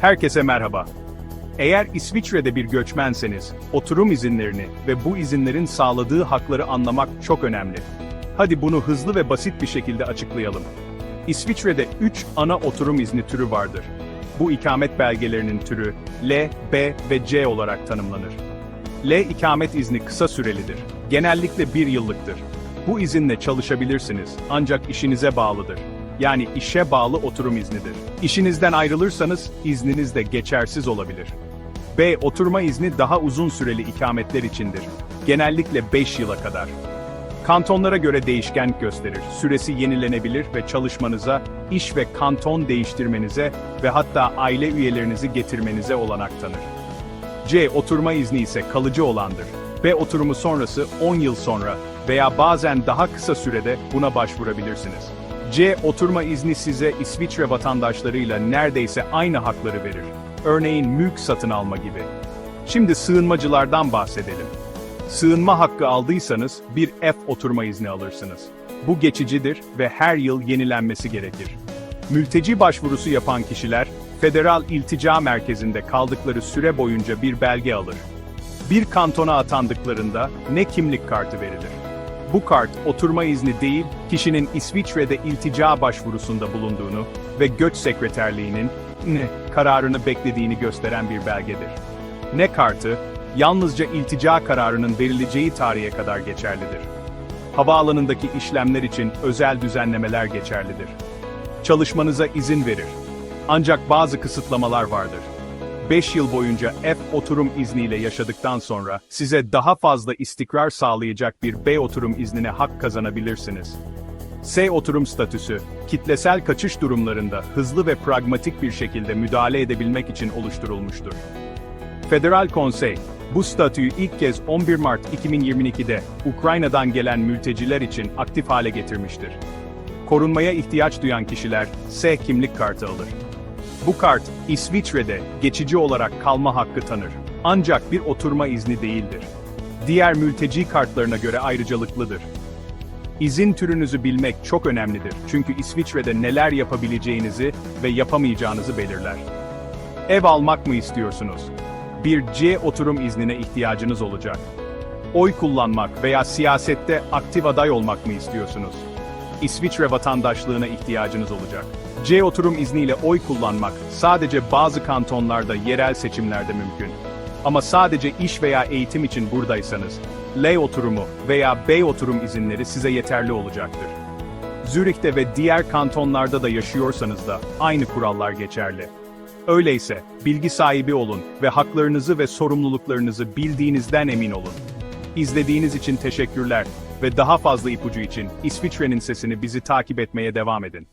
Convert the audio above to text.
Herkese merhaba. Eğer İsviçre'de bir göçmenseniz, oturum izinlerini ve bu izinlerin sağladığı hakları anlamak çok önemli. Hadi bunu hızlı ve basit bir şekilde açıklayalım. İsviçre'de 3 ana oturum izni türü vardır. Bu ikamet belgelerinin türü L, B ve C olarak tanımlanır. L ikamet izni kısa sürelidir. Genellikle bir yıllıktır. Bu izinle çalışabilirsiniz ancak işinize bağlıdır. Yani işe bağlı oturum iznidir. İşinizden ayrılırsanız izniniz de geçersiz olabilir. B. Oturma izni daha uzun süreli ikametler içindir. Genellikle 5 yıla kadar. Kantonlara göre değişken gösterir. Süresi yenilenebilir ve çalışmanıza, iş ve kanton değiştirmenize ve hatta aile üyelerinizi getirmenize olanak tanır. C. Oturma izni ise kalıcı olandır. B. Oturumu sonrası 10 yıl sonra veya bazen daha kısa sürede buna başvurabilirsiniz. C. Oturma izni size İsviçre vatandaşlarıyla neredeyse aynı hakları verir. Örneğin mülk satın alma gibi. Şimdi sığınmacılardan bahsedelim. Sığınma hakkı aldıysanız bir F oturma izni alırsınız. Bu geçicidir ve her yıl yenilenmesi gerekir. Mülteci başvurusu yapan kişiler, Federal İltica Merkezi'nde kaldıkları süre boyunca bir belge alır. Bir kantona atandıklarında ne kimlik kartı verilir. Bu kart oturma izni değil, kişinin İsviçre'de iltica başvurusunda bulunduğunu ve göç sekreterliğinin ne kararını beklediğini gösteren bir belgedir. Ne kartı, yalnızca iltica kararının verileceği tarihe kadar geçerlidir. Havaalanındaki işlemler için özel düzenlemeler geçerlidir. Çalışmanıza izin verir. Ancak bazı kısıtlamalar vardır. 5 yıl boyunca F oturum izniyle yaşadıktan sonra size daha fazla istikrar sağlayacak bir B oturum iznine hak kazanabilirsiniz. S oturum statüsü, kitlesel kaçış durumlarında hızlı ve pragmatik bir şekilde müdahale edebilmek için oluşturulmuştur. Federal Konsey, bu statüyü ilk kez 11 Mart 2022'de Ukrayna'dan gelen mülteciler için aktif hale getirmiştir. Korunmaya ihtiyaç duyan kişiler S kimlik kartı alır. Bu kart, İsviçre'de geçici olarak kalma hakkı tanır. Ancak bir oturma izni değildir. Diğer mülteci kartlarına göre ayrıcalıklıdır. İzin türünüzü bilmek çok önemlidir çünkü İsviçre'de neler yapabileceğinizi ve yapamayacağınızı belirler. Ev almak mı istiyorsunuz? Bir C oturum iznine ihtiyacınız olacak. Oy kullanmak veya siyasette aktif aday olmak mı istiyorsunuz? İsviçre vatandaşlığına ihtiyacınız olacak. C oturum izniyle oy kullanmak sadece bazı kantonlarda yerel seçimlerde mümkün. Ama sadece iş veya eğitim için buradaysanız, L oturumu veya B oturum izinleri size yeterli olacaktır. Zürih'te ve diğer kantonlarda da yaşıyorsanız da aynı kurallar geçerli. Öyleyse, bilgi sahibi olun ve haklarınızı ve sorumluluklarınızı bildiğinizden emin olun. İzlediğiniz için teşekkürler ve daha fazla ipucu için İsviçre'nin sesini bizi takip etmeye devam edin.